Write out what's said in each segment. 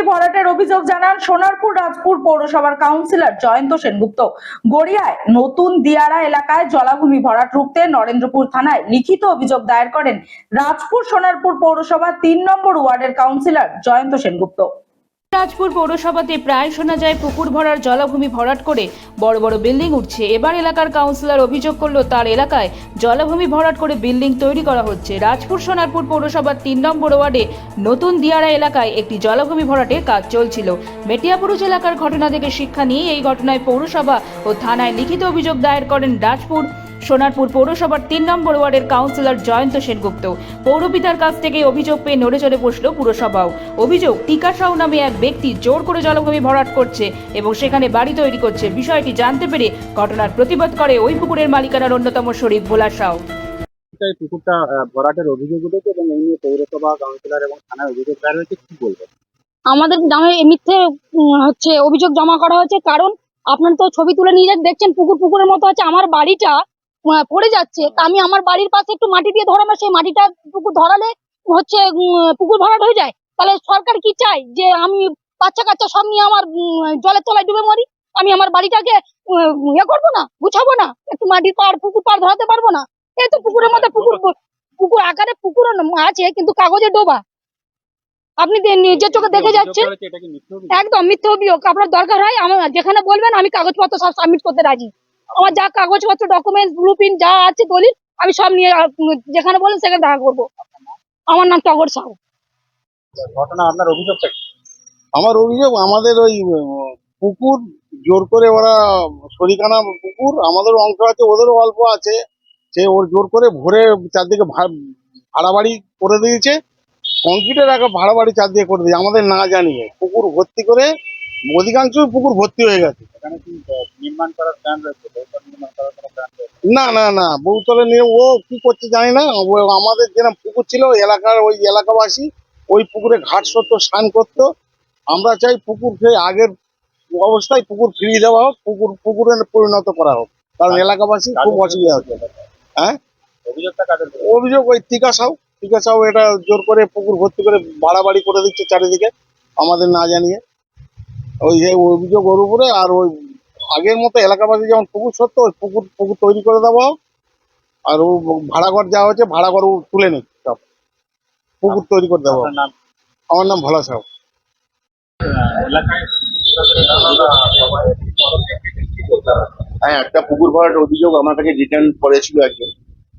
জলাভূমি ভরাটের অভিযোগ জানান সোনারপুর রাজপুর পৌরসভার কাউন্সিলর জয়ন্ত সেনগুপ্ত। গড়িয়ায় নতুন দিয়ারা এলাকায় জলাভূমি ভরাট রুখতে নরেন্দ্রপুর থানায় লিখিত অভিযোগ দায়ের করেন রাজপুর সোনারপুর পৌরসভা তিন নম্বর ওয়ার্ডের কাউন্সিলর জয়ন্ত সেনগুপ্ত। রাজপুর পৌরসভাতে প্রায় শোনা যায় পুকুর ভরার জলাভূমি ভরাট করে বড় বড় বিল্ডিং উঠছে। এবার এলাকার কাউন্সিলর অভিযোগ করল, তার এলাকায় জলাভূমি ভরাট করে বিল্ডিং তৈরি করা হচ্ছে। রাজপুর সোনারপুর পৌরসভার তিন নম্বর ওয়ার্ডে নতুন দিয়ারা এলাকায় একটি জলাভূমি ভরাটের কাজ চলছিল। মেটিয়াপুরুষ এলাকার ঘটনা থেকে শিক্ষা নিয়ে এই ঘটনায় পৌরসভা ও থানায় লিখিত অভিযোগ দায়ের করেন রাজপুর সোনারপুর পৌরসভার তিন নম্বর ওয়ার্ডের কাউন্সিলর জয়ন্ত সেনগুপ্ত। পৌরপিতার কাছ থেকে অভিযোগ পেয়ে নড়ে চড়ে বসল পুরসভাও। অভিযোগ টিকা সাউ নামে এক ব্যক্তি জোর করে জলভূমি ভরাট করছে এবং সেখানে বাড়ি তৈরি করছে। বিষয়টি জানতে পেরে ঘটনার প্রতিবাদ করে ওই পুকুরের মালিকানার অন্যতম শরীফ ভোলা সাউ এই পুকুরটা ভরাটের অভিযোগ উঠেছে এবং এই নিয়ে পৌরসভা কাউন্সিলর এবং থানায় অভিযোগ দায়ের হয়েছে। কি বলবেন? আমাদের নামে মিথ্যে উম, হচ্ছে অভিযোগ জমা করা হয়েছে। কারণ আপনার তো ছবি তুলে নিয়ে দেখছেন পুকুর পুকুরের মতো আছে। আমার বাড়িটা পড়ে যাচ্ছে। তা আমি আমার বাড়ির পাশে একটু মাটি দিয়ে ধরাবো সেই মাটিটা পুকুর ধরালে হচ্ছে পুকুর ভরাট হয়ে যায়। তাহলে সরকার কি চায় যে আমি বাচ্চা কাচ্চা সব নিয়ে আমার জলের তলায় ডুবে মরি? আমি আমার বাড়িটাকে ইয়ে করব না গুছাবো না? একটু মাটির পাড় পুকুর পাড় ধরাতে পারব না? এই তো পুকুরের মধ্যে পুকুর পুকুর আকারে পুকুর আছে কিন্তু কাগজে ডোবা। আপনি নিজের চোখে দেখে যাচ্ছেন? একদম মিথ্যে অভিযোগ। আপনার দরকার হয় আমার যেখানে বলবেন আমি কাগজপত্র সব সাবমিট করতে রাজি। আমার যা কাগজপত্র ডকুমেন্টস ব্লু যা আছে দলিল, আমি সব নিয়ে যেখানে বলেন সেখানে দেখা করব। আমার নাম টগর সাহু। ঘটনা, আপনার অভিযোগটা? আমার অভিযোগ, আমাদের ওই পুকুর, জোর করে ওরা শরিকানা পুকুর, আমাদের অংশ আছে, ওদেরও অল্প আছে। সে ওর জোর করে ভরে চারদিকে ভাড়া বাড়ি করে দিয়েছে। কংক্রিটের একটা ভাড়া বাড়ি চারদিকে করে দিয়েছে, আমাদের না জানিয়ে। পুকুর ভর্তি করে অধিকাংশ পুকুর ভর্তি হয়ে গেছে। এখানে কি নির্মাণ করার প্ল্যান রয়েছে? না না না বহুতলে নিয়ে ও কি করছে জানি না। আমাদের যেরকম পুকুর ছিল এলাকার ওই এলাকাবাসী ওই পুকুরে ঘাট সত্য স্নান করতো। আমরা চাই পুকুর সেই আগের অবস্থায় পুকুর ফিরিয়ে দেওয়া হোক পুকুর পুকুরে পরিণত করা হোক। কারণ এলাকাবাসী খুব অসুবিধা হচ্ছে। হ্যাঁ? অভিযোগ ওই টিকা সাউ টিকা সাউ এটা জোর করে পুকুর ভর্তি করে বাড়াবাড়ি করে দিচ্ছে চারিদিকে। আমাদের না জানিয়ে। ওই যে অভিযোগ ওর উপরে আর ওই আগের মতো এলাকাবাসী যেমন পুকুর সত্য ওই পুকুর পুকুর তৈরি করে দেওয়া হোক আর ও ভাড়াঘর যা হচ্ছে ভাড়াঘর ও তুলে নিক সব। পুকুর তৈরি করে নাম? আমার নাম ভোলা এলাকায় হ্যাঁ একটা পুকুর ভরাট অভিযোগ আমার কাছে রিটার্ন করেছিল একজন।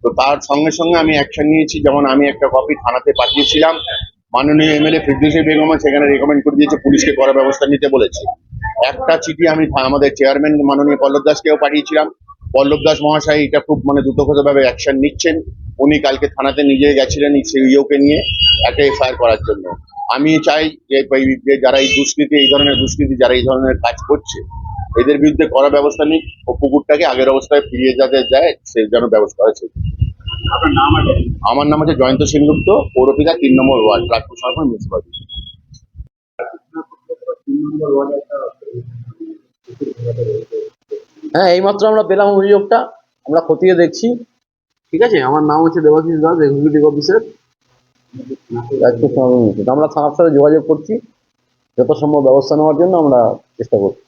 তো তার সঙ্গে সঙ্গে আমি অ্যাকশন নিয়েছি। যেমন আমি একটা কপি থানাতে পাঠিয়েছিলাম। মাননীয় এমএলএ ফিরদৌসী বেগম সেখানে রেকমেন্ড করে দিয়েছে, পুলিশকে করা ব্যবস্থা নিতে বলেছে। একটা চিঠি আমি আমাদের চেয়ারম্যান মাননীয় পল্লব দাসকেও পাঠিয়েছিলাম। পল্লব দাস মহাশয় এটা খুব মানে দ্রুতগতভাবে অ্যাকশন নিচ্ছেন। উনি কালকে থানাতে নিজে গেছিলেন সিইওকে নিয়ে একটা এফআইআর করার জন্য। আমি চাই যে যারা এই দুষ্কৃতি, এই ধরনের দুষ্কৃতি, যারা এই ধরনের কাজ করছে, এদের বিরুদ্ধে করা ব্যবস্থা নিক ও পুকুরটাকে আগের অবস্থায় ফিরিয়ে যাতে দেয় সে যেন ব্যবস্থা আছে আপনার নাম আছে আমার নাম হচ্ছে জয়ন্ত সেনগুপ্ত পৌরপিতা তিন নম্বর ওয়ার্ড রাজপুর সরকার মিউনিসিপালিটি হ্যাঁ এইমাত্র আমরা পেলাম অভিযোগটা আমরা খতিয়ে দেখছি। ঠিক আছে আমার নাম হচ্ছে দেবাশিস দাস এক্সিকিউটিভ অফিসার রাজপুর আমরা থানার সাথে যোগাযোগ করছি যত সম্ভব ব্যবস্থা নেওয়ার জন্য আমরা চেষ্টা করছি।